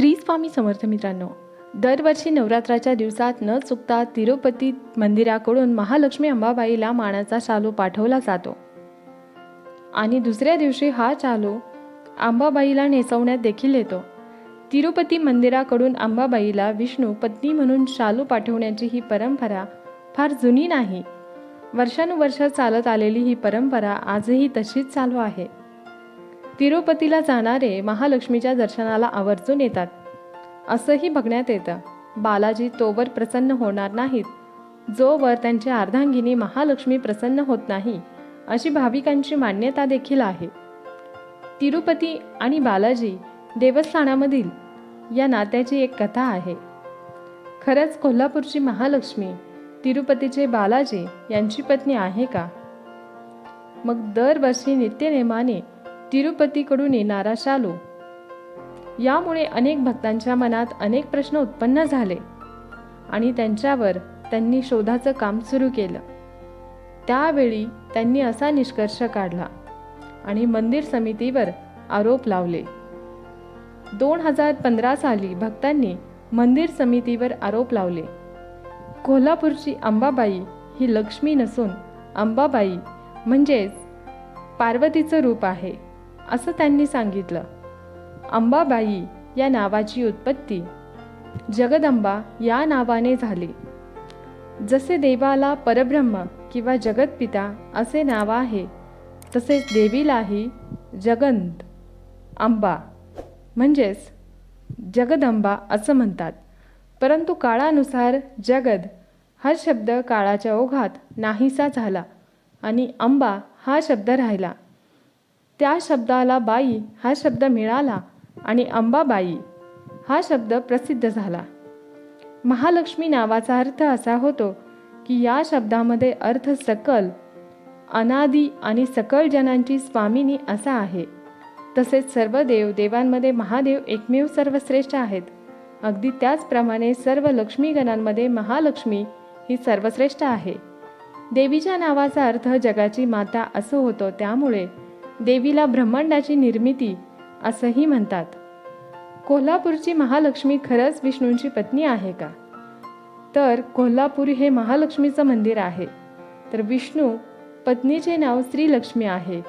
श्री स्वामी समर्थ मित्रांनो दरवर्षी नवरात्राच्या दिवसात न चुकता तिरुपती मंदिराकडून महालक्ष्मी अंबाबाईला मानाचा शालू पाठवला जातो. आणि दुसऱ्या दिवशी हा शालू अंबाबाईला नेसवण्यात देखील येतो. तिरुपती मंदिराकडून अंबाबाईला विष्णू पत्नी म्हणून शालू पाठवण्याची ही परंपरा फार जुनी नाही. वर्षानुवर्ष चालत आलेली ही परंपरा आजही तशीच चालू आहे. तिरुपतीला जाणारे महालक्ष्मीच्या दर्शनाला आवर्जून येतात. असंही बघण्यात येतं. बालाजी तोवर प्रसन्न होणार नाहीत. जोवर त्यांची अर्धांगिनी महालक्ष्मी प्रसन्न होत नाही अशी भाविकांची मान्यता देखील आहे. तिरुपती आणि बालाजी देवस्थानामधील या नात्याची एक कथा आहे. खरंच कोल्हापूरची महालक्ष्मी तिरुपतीचे बालाजी यांची पत्नी आहे का? मग दरवर्षी नित्यनेमाने तिरुपतीकडून येणारा शालू. यामुळे अनेक भक्तांच्या मनात अनेक प्रश्न उत्पन्न झाले आणि त्यांच्यावर त्यांनी शोधाचं काम सुरू केलं. त्यावेळी त्यांनी असा निष्कर्ष काढला आणि मंदिर समितीवर आरोप लावले. दोन हजार पंधरा साली भक्तांनी मंदिर समितीवर आरोप लावले. कोल्हापूरची अंबाबाई ही लक्ष्मी नसून अंबाबाई म्हणजेच पार्वतीचं रूप आहे. असं त्यांनी सांगितलं. अंबाबाई या नावाची उत्पत्ती. जगदंबा या नावाने झाली. जसे देवाला परब्रह्म किंवा जगतपिता असे नाव आहे तसेच देवीलाही जगंत अंबा म्हणजेच जगदंबा असं म्हणतात. परंतु काळानुसार जगद हा शब्द काळाच्या ओघात नाहीसा झाला आणि अंबा हा शब्द राहिला. त्या शब्दाला बाई हा शब्द मिळाला आणि अंबाबाई हा शब्द प्रसिद्ध झाला. महालक्ष्मी नावाचा अर्थ असा होतो की या शब्दामध्ये अर्थ सकल अनादी आणि सकल जनांची स्वामिनी असा आहे. तसेच सर्व देव देवांमध्ये महादेव एकमेव सर्वश्रेष्ठ आहेत. अगदी त्याचप्रमाणे सर्व लक्ष्मीगणांमध्ये महालक्ष्मी ही सर्वश्रेष्ठ आहे. देवीच्या नावाचा अर्थ जगाची माता असं होतो त्यामुळे देवीला ब्रह्मांडाची निर्मिती असंही म्हणतात. कोल्हापूरची महालक्ष्मी खरंच विष्णूंची पत्नी आहे का? तर कोल्हापूर हे महालक्ष्मीचं मंदिर आहे. तर विष्णू पत्नीचे नाव श्रीलक्ष्मी आहे.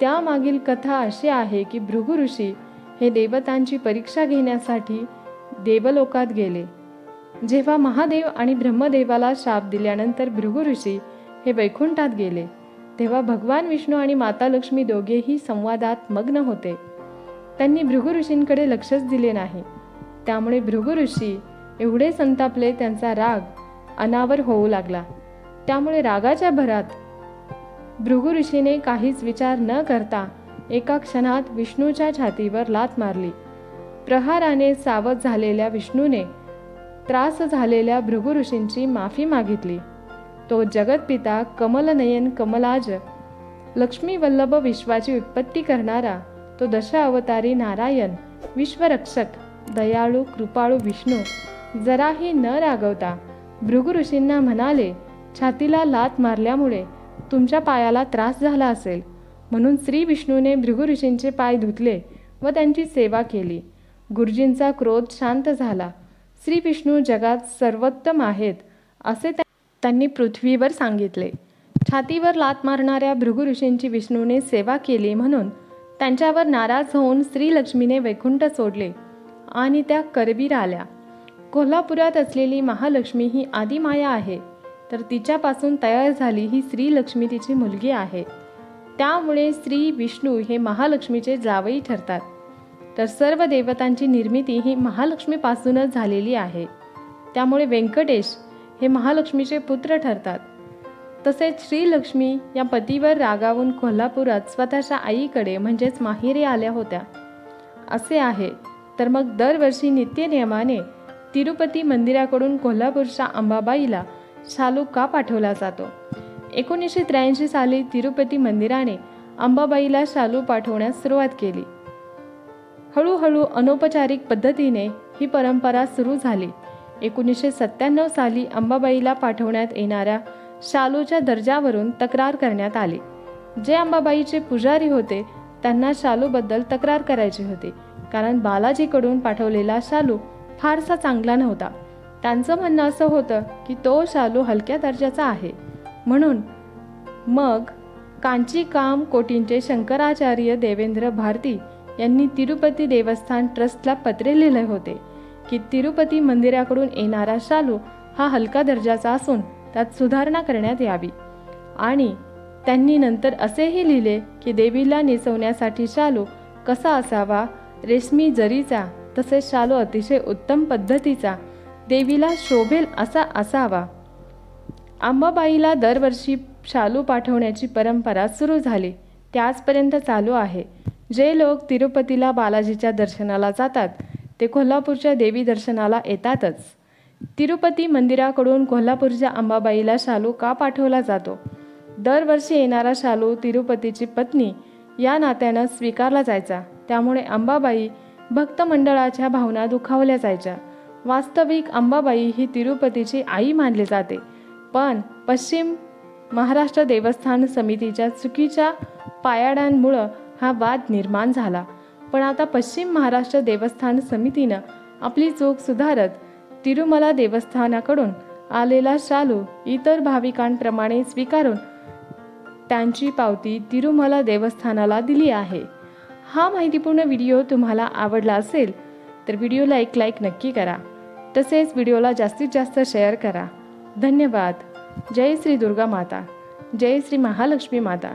त्यामागील कथा अशी आहे की भृगु ऋषी हे देवतांची परीक्षा घेण्यासाठी देवलोकात गेले. जेव्हा महादेव आणि ब्रह्मदेवाला शाप दिल्यानंतर भृगु ऋषी हे वैकुंठात गेले. तेव्हा भगवान विष्णू आणि माता लक्ष्मी दोघेही संवादात मग्न होते. त्यांनी भृगु ऋषींकडे लक्षच दिले नाही. त्यामुळे भृगु ऋषी एवढे संतापले त्यांचा राग अनावर होऊ लागला. त्यामुळे रागाच्या भरात भृगु ऋषीने काहीच विचार न करता एका क्षणात विष्णूच्या छातीवर लात मारली. प्रहाराने सावध झालेल्या विष्णूने त्रास झालेल्या भृगु ऋषींची माफी मागितली. तो जगतपिता कमलनयन कमलाज. लक्ष्मी वल्लभ विश्वाची उत्पत्ती करणारा तो दशावतारी नारायण विश्वरक्षक दयाळू कृपाळू विष्णू. जराही न रागवता भृगु ऋषींना म्हणाले छातीला लात मारल्यामुळे तुमच्या पायाला त्रास झाला असेल म्हणून श्री विष्णूने भृगु ऋषींचे पाय धुतले व त्यांची सेवा केली. गुरुजींचा क्रोध शांत झाला. श्री विष्णू जगात सर्वोत्तम आहेत असे त्या- त्यांनी पृथ्वीवर सांगितले. छातीवर लात मारणाऱ्या भृगु ऋषींची विष्णूने सेवा केली म्हणून त्यांच्यावर नाराज होऊन श्रीलक्ष्मीने वैकुंठ सोडले आणि त्या करवीर आल्या कोल्हापुरात असलेली महालक्ष्मी ही आदिमाया आहे तर तिच्यापासून तयार झाली ही श्रीलक्ष्मी तिची मुलगी आहे. त्यामुळे श्री विष्णू हे महालक्ष्मीचे जावई ठरतात. तर सर्व देवतांची निर्मिती ही महालक्ष्मीपासूनच झालेली आहे. त्यामुळे व्यंकटेश हे महालक्ष्मीचे पुत्र ठरतात. तसेच श्रीलक्ष्मी या पतीवर रागावून कोल्हापुरात स्वतःच्या आईकडे म्हणजेच माहेरी आल्या होत्या. असे आहे. तर मग दरवर्षी नित्यनियमाने तिरुपती मंदिराकडून कोल्हापूरच्या अंबाबाईला शालू का पाठवला जातो? एकोणीसशे त्र्याऐंशी साली तिरुपती मंदिराने अंबाबाईला शालू पाठवण्यास सुरुवात केली. हळूहळू अनौपचारिक पद्धतीने ही परंपरा सुरू झाली. एकोणीसशे सत्त्याण्णव साली अंबाबाईला पाठवण्यात येणाऱ्या शालूच्या दर्जावरून तक्रार करण्यात आली. जे अंबाबाईचे पुजारी होते त्यांना शालूबद्दल तक्रार करायची होती. कारण बालाजीकडून पाठवलेला शालू फारसा चांगला नव्हता. त्यांचं म्हणणं असं होतं की तो शालू हलक्या दर्जाचा आहे. म्हणून मग कांची काम कोटींचे शंकराचार्य देवेंद्र भारती यांनी तिरुपती देवस्थान ट्रस्टला पत्रे लिहिले होते. की तिरुपती मंदिराकडून येणारा शालू हा हलका दर्जाचा असून त्यात सुधारणा करण्यात यावी. आणि त्यांनी नंतर असेही लिहिले की देवीला नेसवण्यासाठी शालू कसा असावा रेशमी जरीचा तसेच शालू अतिशय उत्तम पद्धतीचा देवीला शोभेल असा असावा. आंबाबाईला दरवर्षी शालू पाठवण्याची परंपरा सुरू झाली. त्याचपर्यंत आजपर्यंत चालू आहे. जे लोक तिरुपतीला बालाजीच्या दर्शनाला जातात ते कोल्हापूरच्या देवी दर्शनाला येतातच. तिरुपती मंदिराकडून कोल्हापूरच्या अंबाबाईला शालू का पाठवला जातो? दरवर्षी येणारा शालू तिरुपतीची पत्नी या नात्यानं स्वीकारला जायचा. त्यामुळे अंबाबाई भक्त मंडळाच्या भावना दुखावल्या जायच्या. वास्तविक अंबाबाई ही तिरुपतीची आई मानली जाते. पण पश्चिम महाराष्ट्र देवस्थान समितीच्या चुकीच्या पायाड्यांमुळं हा वाद निर्माण झाला. पण आता पश्चिम महाराष्ट्र देवस्थान समितीनं आपली चूक सुधारत तिरुमला देवस्थानाकडून आलेला शालू इतर भाविकांप्रमाणे स्वीकारून त्यांची पावती तिरुमला देवस्थानाला दिली आहे. हा माहितीपूर्ण व्हिडिओ तुम्हाला आवडला असेल तर व्हिडिओला एक लाईक नक्की करा. तसेच व्हिडिओला जास्तीत जास्त शेअर करा. धन्यवाद. जय श्री दुर्गा माता. जय श्री महालक्ष्मी माता.